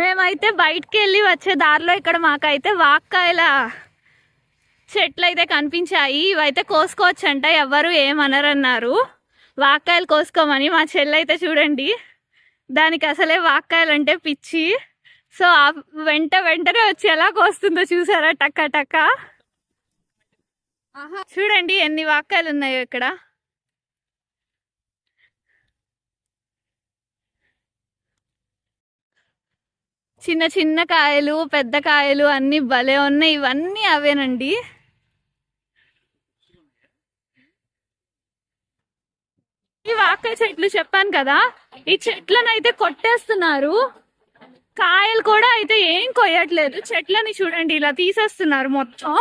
మేమైతే బయటికి వెళ్ళి వచ్చే దారిలో ఇక్కడ మాకైతే వాక్కాయల చెట్లు అయితే కనిపించాయి. ఇవైతే కోసుకోవచ్చంట ఎవరు ఏమనరన్నారు. వాక్కాయలు కోసుకోమని మా చెల్లి అయితే చూడండి దానికి అసలే వాక్కాయలు అంటే పిచ్చి. సో ఆ వెంట వెంటనే వచ్చి ఎలా కోస్తుందో చూసారా? టక్క టక్క. చూడండి ఎన్ని వాక్కాయలు ఉన్నాయో ఇక్కడ. చిన్న చిన్న కాయలు పెద్ద కాయలు అన్ని భలే ఉన్నాయి. ఇవన్నీ అవేనండి. ఈ వాకాయ చెట్లు చెప్పాను కదా ఈ చెట్లను అయితే కొట్టేస్తున్నారు. కాయలు కూడా అయితే ఏం కొయ్యట్లేదు. చెట్లని చూడండి ఇలా తీసేస్తున్నారు మొత్తం.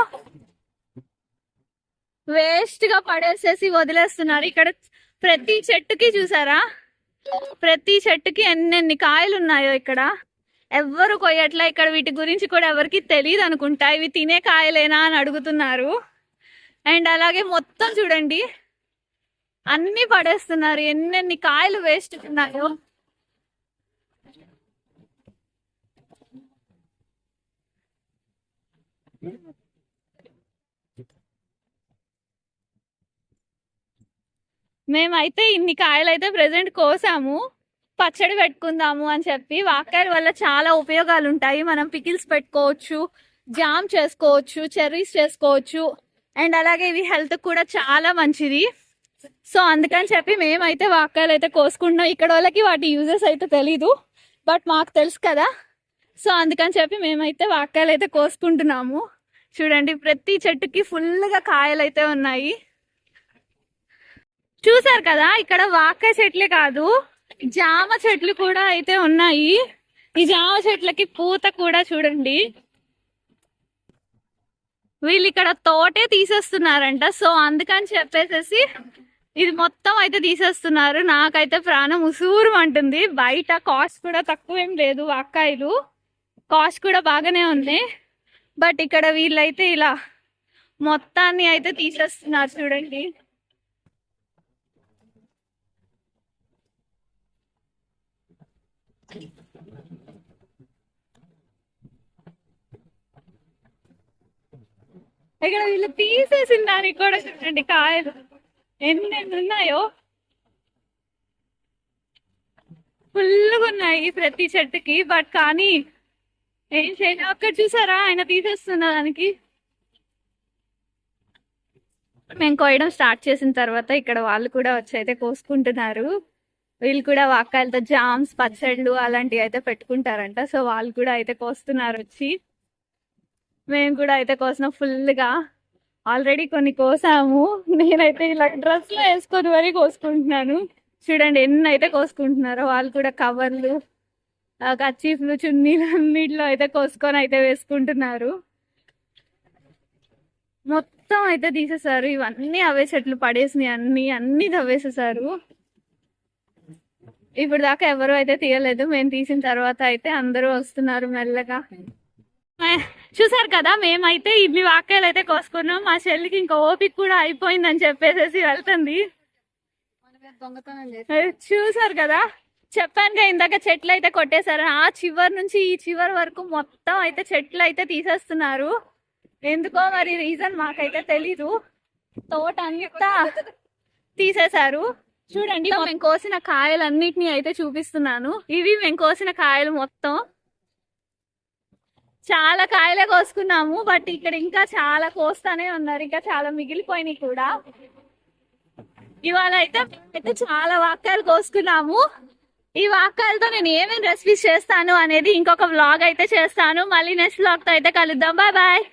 వేస్ట్గా పడేసేసి వదిలేస్తున్నారు. ఇక్కడ ప్రతి చెట్టుకి చూసారా? ప్రతి చెట్టుకి ఎన్నెన్ని కాయలు ఉన్నాయో ఇక్కడ. ఎవ్వరు కొయ్యట్లా? ఇక్కడ వీటి గురించి కూడా ఎవరికి తెలియదు అనుకుంటా ఇవి తినే కాయలేనా అని అడుగుతున్నారు. అండ్ అలాగే మొత్తం చూడండి. అన్ని పడేస్తున్నారు. ఎన్నెన్ని కాయలు వేస్ట్ ఉన్నాయో. మేమైతే ఇన్ని కాయలు అయితే ప్రజెంట్ కోసాము. పచ్చడి పెట్టుకుందాము అని చెప్పి వాకాయల వల్ల చాలా ఉపయోగాలు ఉంటాయి మనం పికిల్స్ పెట్టుకోవచ్చు జామ్ చేసుకోవచ్చు చెర్రీస్ చేసుకోవచ్చు. అండ్ అలాగే ఇవి హెల్త్ కూడా చాలా మంచిది. సో అందుకని చెప్పి మేమైతే వాకాయలు అయితే కోసుకుంటున్నాం. ఇక్కడ వాళ్ళకి వాటి యూజెస్ అయితే తెలీదు బట్ మాకు తెలుసు కదా. సో అందుకని చెప్పి మేమైతే వాకాయలు అయితే కోసుకుంటున్నాము. చూడండి ప్రతి చెట్టుకి ఫుల్గా కాయలు అయితే ఉన్నాయి. చూసారు కదా ఇక్కడ వాకాయ చెట్లే కాదు. జామ చెట్లు కూడా అయితే ఉన్నాయి. ఈ జామ చెట్లకి పూత కూడా చూడండి. వీళ్ళు ఇక్కడ తోటే తీసేస్తున్నారంట. సో అందుకని చెప్పేసేసి ఇది మొత్తం అయితే తీసేస్తున్నారు. నాకైతే ప్రాణం ఉసూరు అంటుంది. బయట కాస్ట్ కూడా తక్కువ ఏం లేదు అక్కాయిలు. కాస్ట్ కూడా బాగానే ఉంది. బట్ ఇక్కడ వీళ్ళైతే ఇలా మొత్తాన్ని అయితే తీసేస్తున్నారు చూడండి. ఇక్కడ వీళ్ళు తీసేసిన దానికి కూడా చూడండి కాయలు ఎన్ని ఎన్ని ఉన్నాయో. ఫుల్గా ఉన్నాయి ప్రతి చెట్టుకి బట్ కానీ ఏం చేయలేదు అక్కడ చూసారా? ఆయన తీసేస్తున్న దానికి. మేము కోయడం స్టార్ట్ చేసిన తర్వాత ఇక్కడ వాళ్ళు కూడా వచ్చి అయితే కోసుకుంటున్నారు. వీళ్ళు కూడా వాక్కాయలతో జామ్స్ పచ్చళ్ళు అలాంటివి అయితే పెట్టుకుంటారంట. సో వాళ్ళు కూడా అయితే కోస్తున్నారు వచ్చి. మేము కూడా అయితే కోసిన ఫుల్గా. ఆల్రెడీ కొన్ని కోసాము. నేనైతే ఇలా డ్రెస్లో వేసుకొని మరీ కోసుకుంటున్నాను. చూడండి ఎన్ని అయితే కోసుకుంటున్నారో వాళ్ళు కూడా కవర్లు కచ్చీఫ్లు చున్నీలు అన్నిట్లో అయితే కోసుకొని అయితే వేసుకుంటున్నారు. మొత్తం అయితే తీసేసారు. ఇవన్నీ అవే చెట్లు పడేసినాయి అన్ని అన్ని తవ్వేసేసారు. ఇప్పుడు దాకా ఎవరు అయితే తీయలేదు. మేము తీసిన తర్వాత అయితే అందరూ వస్తున్నారు మెల్లగా. చూసారు కదా మేమైతే ఇన్ని వాక్యాలు అయితే కోసుకున్నాం. మా చెల్లికి ఇంకా ఓపిక కూడా అయిపోయిందని చెప్పేసేసి వెళ్తుంది. చూసారు కదా చెప్పానుగా ఇందాక చెట్లు అయితే కొట్టేశారు. ఆ చివరి నుంచి ఈ చివరి వరకు మొత్తం అయితే చెట్లు అయితే తీసేస్తున్నారు. ఎందుకో మరి రీజన్ మాకైతే తెలీదు. తోట అంతా తీసేశారు. చూడండి మేము కోసిన కాయలన్నిటిని అయితే చూపిస్తున్నాను. ఇవి మేము కోసిన కాయలు మొత్తం. చాలా కాయలే కోసుకున్నాము బట్ ఇక్కడ ఇంకా చాలా కోస్తానే ఉన్నారు. ఇంకా చాలా మిగిలిపోయినాయి కూడా. ఇవాళ అయితే చాలా వాక్యాలు కోసుకున్నాము. ఈ వాక్యాలతో నేను ఏమేమి రెసిపీస్ చేస్తాను అనేది ఇంకొక వ్లాగ్ అయితే చేస్తాను. మళ్ళీ నెక్స్ట్ వ్లాగ్తో అయితే కలుద్దాం. Bye bye